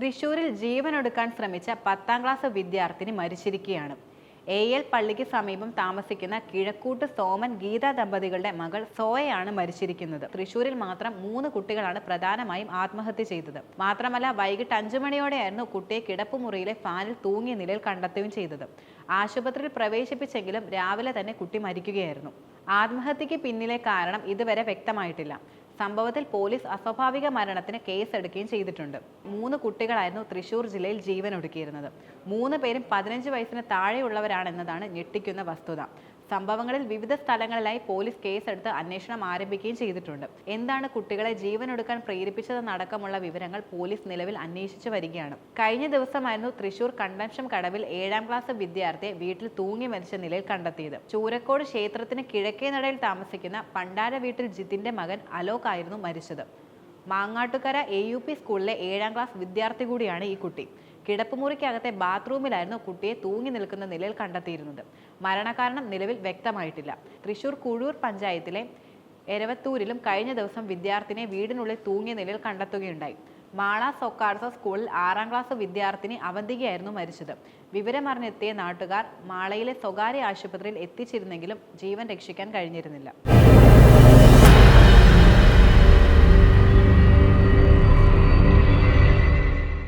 തൃശൂരിൽ ജീവനൊടുക്കാൻ ശ്രമിച്ച പത്താം ക്ലാസ് വിദ്യാർത്ഥിനി മരിച്ചിരിക്കുകയാണ്. എ. എൽ. പള്ളിക്ക് സമീപം താമസിക്കുന്ന കിഴക്കൂട്ട് സോമൻ ഗീത ദമ്പതികളുടെ മകൾ സോയയാണ് മരിച്ചിരിക്കുന്നത്. തൃശൂരിൽ മാത്രം മൂന്ന് കുട്ടികളാണ് പ്രധാനമായും ആത്മഹത്യ ചെയ്തത്. മാത്രമല്ല വൈകിട്ട് അഞ്ചു മണിയോടെയായിരുന്നു കുട്ടിയെ കിടപ്പുമുറിയിലെ ഫാനിൽ തൂങ്ങിയ നിലയിൽ കണ്ടെത്തുകയും ചെയ്തത്. ആശുപത്രിയിൽ പ്രവേശിപ്പിച്ചെങ്കിലും രാവിലെ തന്നെ കുട്ടി മരിക്കുകയായിരുന്നു. ആത്മഹത്യക്ക് പിന്നിലെ കാരണം ഇതുവരെ വ്യക്തമായിട്ടില്ല. സംഭവത്തിൽ പോലീസ് അസ്വാഭാവിക മരണത്തിന് കേസെടുക്കുകയും ചെയ്തിട്ടുണ്ട്. മൂന്ന് കുട്ടികളായിരുന്നു തൃശൂർ ജില്ലയിൽ ജീവൻ ഒടുക്കിയിരുന്നത് മൂന്ന് പേരും പതിനഞ്ച് വയസ്സിന് താഴെയുള്ളവരാണെന്നതാണ് ഞെട്ടിക്കുന്ന വസ്തുത. സംഭവങ്ങളിൽ വിവിധ സ്ഥലങ്ങളിലായി പോലീസ് കേസെടുത്ത് അന്വേഷണം ആരംഭിക്കുകയും ചെയ്തിട്ടുണ്ട്. എന്താണ് കുട്ടികളെ ജീവനൊടുക്കാൻ പ്രേരിപ്പിച്ചതെന്നടക്കമുള്ള വിവരങ്ങൾ പോലീസ് നിലവിൽ അന്വേഷിച്ചു വരികയാണ്. കഴിഞ്ഞ ദിവസമായിരുന്നു തൃശൂർ കൺവെൻഷൻ കടവിൽ ഏഴാം ക്ലാസ് വിദ്യാർത്ഥിയെ വീട്ടിൽ തൂങ്ങി മരിച്ച നിലയിൽ കണ്ടെത്തിയത്. ചൂരക്കോട് ക്ഷേത്രത്തിന് കിഴക്കേ നടയിൽ താമസിക്കുന്ന പണ്ടാര വീട്ടിൽ ജിത്തിന്റെ മകൻ അലോക് ആയിരുന്നു മരിച്ചത്. മാങ്ങാട്ടുകര എ യു പി സ്കൂളിലെ ഏഴാം ക്ലാസ് വിദ്യാർത്ഥി കൂടിയാണ് ഈ കുട്ടി. കിടപ്പുമുറിക്കകത്തെ ബാത്റൂമിലായിരുന്നു കുട്ടിയെ തൂങ്ങി നിൽക്കുന്ന നിലയിൽ കണ്ടെത്തിയിരുന്നത്. മരണകാരണം നിലവിൽ വ്യക്തമായിട്ടില്ല. തൃശൂർ കുഴൂർ പഞ്ചായത്തിലെ എരവത്തൂരിലും കഴിഞ്ഞ ദിവസം വിദ്യാർത്ഥിനെ വീടിനുള്ളിൽ തൂങ്ങിയ നിലയിൽ കണ്ടെത്തുകയുണ്ടായി. മാള സൊക്കാർസ സ്കൂളിൽ ആറാം ക്ലാസ് വിദ്യാർത്ഥിനി അവന്തികയായിരുന്നു മരിച്ചത്. വിവരമറിഞ്ഞെത്തിയ നാട്ടുകാർ മാളയിലെ സ്വകാര്യ ആശുപത്രിയിൽ എത്തിച്ചിരുന്നെങ്കിലും ജീവൻ രക്ഷിക്കാൻ കഴിഞ്ഞിരുന്നില്ല.